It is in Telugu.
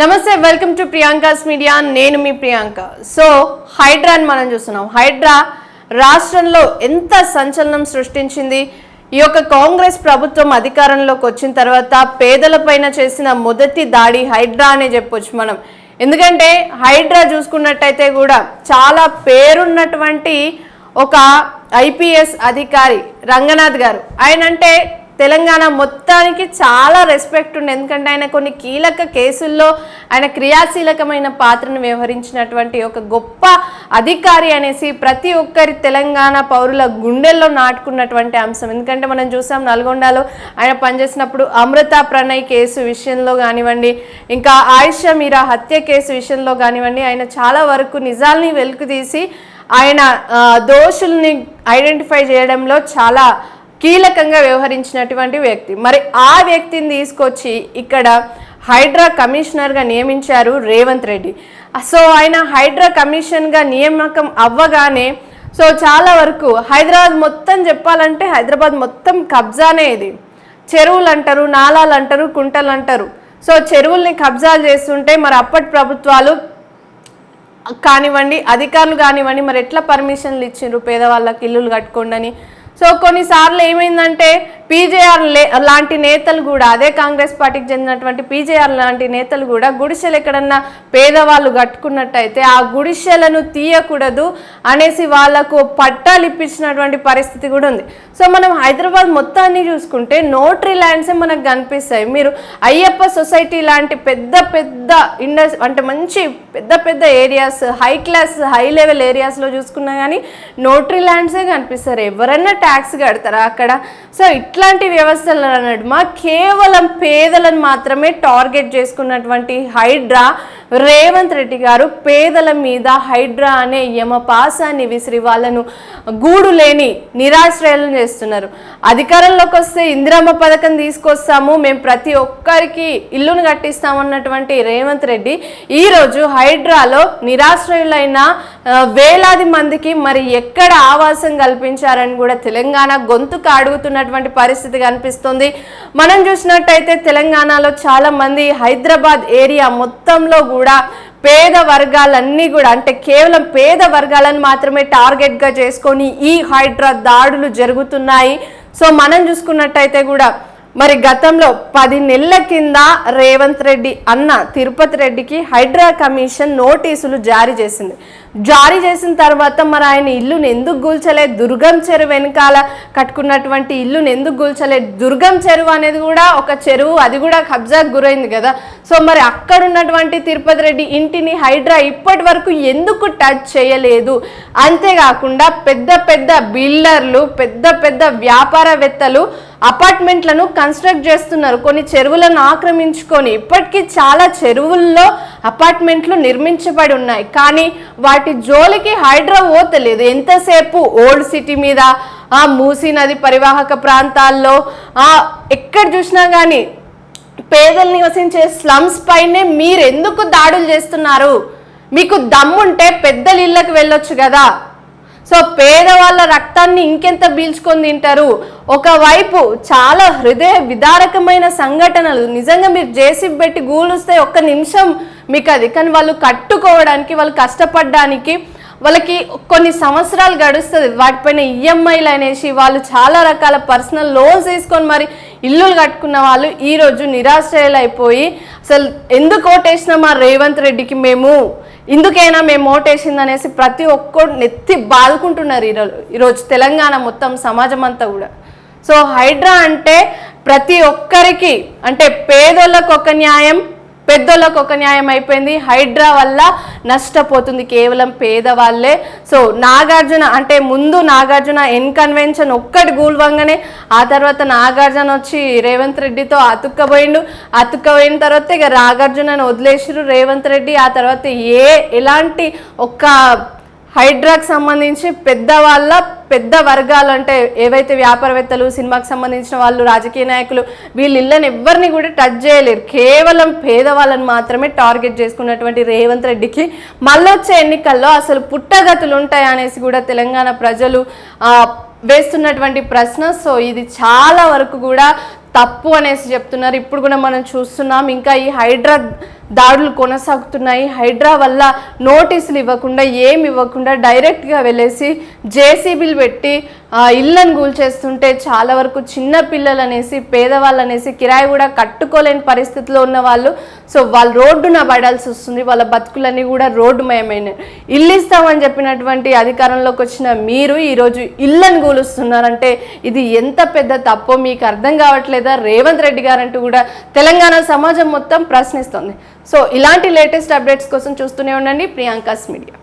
నమస్తే వెల్కమ్ టు ప్రియాంకాస్ మీడియా నేను మీ ప్రియాంక. సో హైడ్రాని మనం చూస్తున్నాం. హైడ్రా రాష్ట్రంలో ఎంత సంచలనం సృష్టించింది? ఈ యొక్క కాంగ్రెస్ ప్రభుత్వం అధికారంలోకి వచ్చిన తర్వాత పేదలపైన చేసిన మొదటి దాడి హైడ్రా అనే చెప్పొచ్చు మనం. ఎందుకంటే హైడ్రా చూసుకున్నట్టయితే కూడా చాలా పేరున్నటువంటి ఒక ఐపీఎస్ అధికారి రంగనాథ్ గారు. ఆయన అంటే తెలంగాణ మొత్తానికి చాలా రెస్పెక్ట్ ఉంది ఎందుకంటే ఆయన కొన్ని కీలక కేసుల్లో ఆయన క్రియాశీలకమైన పాత్రను వ్యవహరించినటువంటి ఒక గొప్ప అధికారి అనేసి ప్రతి ఒక్కరి తెలంగాణ పౌరుల గుండెల్లో నాటుకున్నటువంటి అంశం. ఎందుకంటే మనం చూసాం నల్గొండలో ఆయన పనిచేసినప్పుడు అమృత ప్రణయ్ కేసు విషయంలో కానివ్వండి ఇంకా ఆయుష మీరా హత్య కేసు విషయంలో కానివ్వండి ఆయన చాలా వరకు నిజాల్ని వెలుకుతీసి ఆయన దోషుల్ని ఐడెంటిఫై చేయడంలో చాలా కీలకంగా వ్యవహరించినటువంటి వ్యక్తి. మరి ఆ వ్యక్తిని తీసుకొచ్చి ఇక్కడ హైడ్రా కమిషనర్గా నియమించారు రేవంత్ రెడ్డి. సో ఆయన హైడ్రా కమిషన్గా నియామకం అవ్వగానే సో చాలా వరకు హైదరాబాద్ మొత్తం చెప్పాలంటే హైదరాబాద్ మొత్తం కబ్జానే ఇది. చెరువులు అంటారు నాలాలు అంటారు కుంటలు అంటారు సో చెరువుల్ని కబ్జాలు చేస్తుంటే మరి అప్పటి ప్రభుత్వాలు కానివ్వండి అధికారులు కానివ్వండి మరి ఎట్లా పర్మిషన్లు ఇచ్చిండ్రు పేదవాళ్ళకి ఇల్లులు కట్టుకోండి అని సో కొన్నిసార్లు ఏమైందంటే పీజేఆర్ లాంటి నేతలు కూడా అదే కాంగ్రెస్ పార్టీకి చెందినటువంటి పీజేఆర్ లాంటి నేతలు కూడా గుడిసెలు ఎక్కడన్నా పేదవాళ్ళు కట్టుకున్నట్టయితే ఆ గుడిసెలను తీయకూడదు అనేసి వాళ్ళకు పట్టాలు ఇప్పించినటువంటి పరిస్థితి కూడా ఉంది. సో మనం హైదరాబాద్ మొత్తాన్ని చూసుకుంటే నోటరీ ల్యాండ్సే మనకు కనిపిస్తాయి. మీరు అయ్యప్ప సొసైటీ లాంటి పెద్ద పెద్ద ఇండస్ అంటే మంచి పెద్ద పెద్ద areas high class high level ఏరియాస్లో చూసుకున్నా కానీ నోటరీ ల్యాండ్సే కనిపిస్తారు. ఎవరన్నా ట్యాక్స్ కడతారా అక్కడ? సో ఇట్లా ఇట్లాంటి వ్యవస్థల నడుమ కేవలం పేదలను మాత్రమే టార్గెట్ చేసుకున్నటువంటి హైడ్రా రేవంత్ రెడ్డి గారు పేదల మీద హైడ్రా అనే యమపాసాన్ని విసిరి వాళ్ళను గూడు లేని నిరాశ్రయాలను చేస్తున్నారు. అధికారంలోకి వస్తే ఇందిరమ్మ పథకం తీసుకొస్తాము మేము ప్రతి ఒక్కరికి ఇల్లును కట్టిస్తామన్నటువంటి రేవంత్ రెడ్డి ఈరోజు హైడ్రాలో నిరాశ్రయులైన వేలాది మందికి మరి ఎక్కడ ఆవాసం కల్పించారని కూడా తెలంగాణ గొంతుకు అడుగుతున్నటువంటి పరిస్థితి కనిపిస్తుంది. మనం చూసినట్టయితే తెలంగాణలో చాలా మంది హైదరాబాద్ ఏరియా మొత్తంలో కూడా కూడా పేద వర్గాలన్నీ కూడా అంటే కేవలం పేద వర్గాలను మాత్రమే టార్గెట్గా చేసుకొని ఈ హైడ్రా దాడులు జరుగుతున్నాయి. సో మనం చూసుకున్నట్టయితే కూడా మరి గతంలో పది నెలల కింద రేవంత్ రెడ్డి అన్న తిరుపతి రెడ్డికి హైడ్రా కమిషన్ నోటీసులు జారీ చేసింది. జారీ చేసిన తర్వాత మరి ఆయన ఇల్లును ఎందుకు కూల్చలే దుర్గం చెరువు వెనకాల కట్టుకున్నటువంటి ఇల్లును ఎందుకు కూల్చలే దుర్గం చెరువు అనేది కూడా ఒక చెరువు అది కూడా కబ్జాకు గురైంది కదా. సో మరి అక్కడ ఉన్నటువంటి తిరుపతి రెడ్డి ఇంటిని హైడ్రా ఇప్పటి వరకు ఎందుకు టచ్ చేయలేదు? అంతేకాకుండా పెద్ద పెద్ద బిల్డర్లు పెద్ద పెద్ద వ్యాపారవేత్తలు అపార్ట్మెంట్లను కన్స్ట్రక్ట్ చేస్తున్నారు. కొన్ని చెరువులను ఆక్రమించుకొని ఇప్పటికీ చాలా చెరువుల్లో అపార్ట్మెంట్లు నిర్మించబడి ఉన్నాయి. కానీ వాటి జోలికి హైడ్రా పోతలేదు ఎంతసేపు ఓల్డ్ సిటీ మీద ఆ మూసీ నది పరివాహక ప్రాంతాల్లో ఆ ఎక్కడ చూసినా కానీ పేదలు నివసించే స్లమ్స్ పైనే మీరు ఎందుకు దాడులు చేస్తున్నారు? మీకు దమ్ముంటే పెద్దల ఇళ్ళకి వెళ్ళొచ్చు కదా. సో పేదవాళ్ళ రక్తాన్ని ఇంకెంత పీల్చుకొని తింటారు? ఒకవైపు చాలా హృదయ విదారకమైన సంఘటనలు నిజంగా మీరు జేసీబీ పెట్టి గూలుస్తే ఒక్క నిమిషం మీకు అది కానీ వాళ్ళు కట్టుకోవడానికి వాళ్ళు కష్టపడడానికి వాళ్ళకి కొన్ని సంవత్సరాలు గడుస్తుంది. వాటిపైన ఈఎంఐలు అనేసి వాళ్ళు చాలా రకాల పర్సనల్ లోన్స్ తీసుకొని మరి ఇల్లులు కట్టుకున్న వాళ్ళు ఈరోజు నిరాశ్రయాలు అయిపోయి అసలు ఎందుకు ఓటేసినాం మా రేవంత్ రెడ్డికి మేము ఇందుకైనా మేము ఓటేసింది అనేసి ప్రతి ఒక్కరు నెత్తి బాదుకుంటున్నారు ఈరోజు ఈరోజు తెలంగాణ మొత్తం సమాజం అంతా కూడా. సో హైడ్రా అంటే ప్రతి ఒక్కరికి అంటే పేదోళ్ళకు ఒక న్యాయం పెద్దోళ్ళకు ఒక న్యాయం అయిపోయింది. హైడ్రా వల్ల నష్టపోతుంది కేవలం పేదవాళ్ళే. సో నాగార్జున అంటే ముందు నాగార్జున ఎన్కన్వెన్షన్ ఒక్కటి గూల్వంగానే ఆ తర్వాత నాగార్జున వచ్చి రేవంత్ రెడ్డితో అతుక్కబోయిండు అతుక్కబోయిన తర్వాత ఇక నాగార్జునని వదిలేసిరు రేవంత్ రెడ్డి. ఆ తర్వాత ఏ ఎలాంటి ఒక్క హైడ్రాకి సంబంధించి పెద్దవాళ్ళ పెద్ద వర్గాలు అంటే ఏవైతే వ్యాపారవేత్తలు సినిమాకి సంబంధించిన వాళ్ళు రాజకీయ నాయకులు వీళ్ళ ఇళ్ళని ఎవరిని కూడా టచ్ చేయలేరు. కేవలం పేదవాళ్ళని మాత్రమే టార్గెట్ చేసుకున్నటువంటి రేవంత్ రెడ్డికి మళ్ళొచ్చే ఎన్నికల్లో అసలు పుట్టగతులు ఉంటాయి అనేసి కూడా తెలంగాణ ప్రజలు వేస్తున్నటువంటి ప్రశ్న. సో ఇది చాలా వరకు కూడా తప్పు అనేసి చెప్తున్నారు. ఇప్పుడు కూడా మనం చూస్తున్నాం. ఇంకా ఈ హైడ్రా దాడులు కొనసాగుతున్నాయి. హైడ్రా వల్ల నోటీసులు ఇవ్వకుండా ఏమి ఇవ్వకుండా డైరెక్ట్గా వెళ్ళేసి జేసీబీలు పెట్టి ఇళ్ళను ఇళ్ళను కూల్చేస్తుంటే చాలా వరకు చిన్న పిల్లలు అనేసి పేదవాళ్ళు అనేసి కిరాయి కూడా కట్టుకోలేని పరిస్థితిలో ఉన్న వాళ్ళు. సో వాళ్ళు రోడ్డున పడాల్సి వస్తుంది. వాళ్ళ బతుకులన్నీ కూడా రోడ్డు మయమైనాయి ఇల్లు ఇస్తామని చెప్పినటువంటి అధికారంలోకి వచ్చిన మీరు ఈరోజు ఇళ్ళను కూలుస్తున్నారంటే ఇది ఎంత పెద్ద తప్పో మీకు అర్థం కావట్లేదా? రేవంత్ రెడ్డి గారంటూ కూడా తెలంగాణ సమాజం మొత్తం ప్రశ్నిస్తుంది. సో ఇలాంటి లేటెస్ట్ అప్డేట్స్ కోసం చూస్తూనే ఉండండి ప్రియాంకాస్ మీడియా.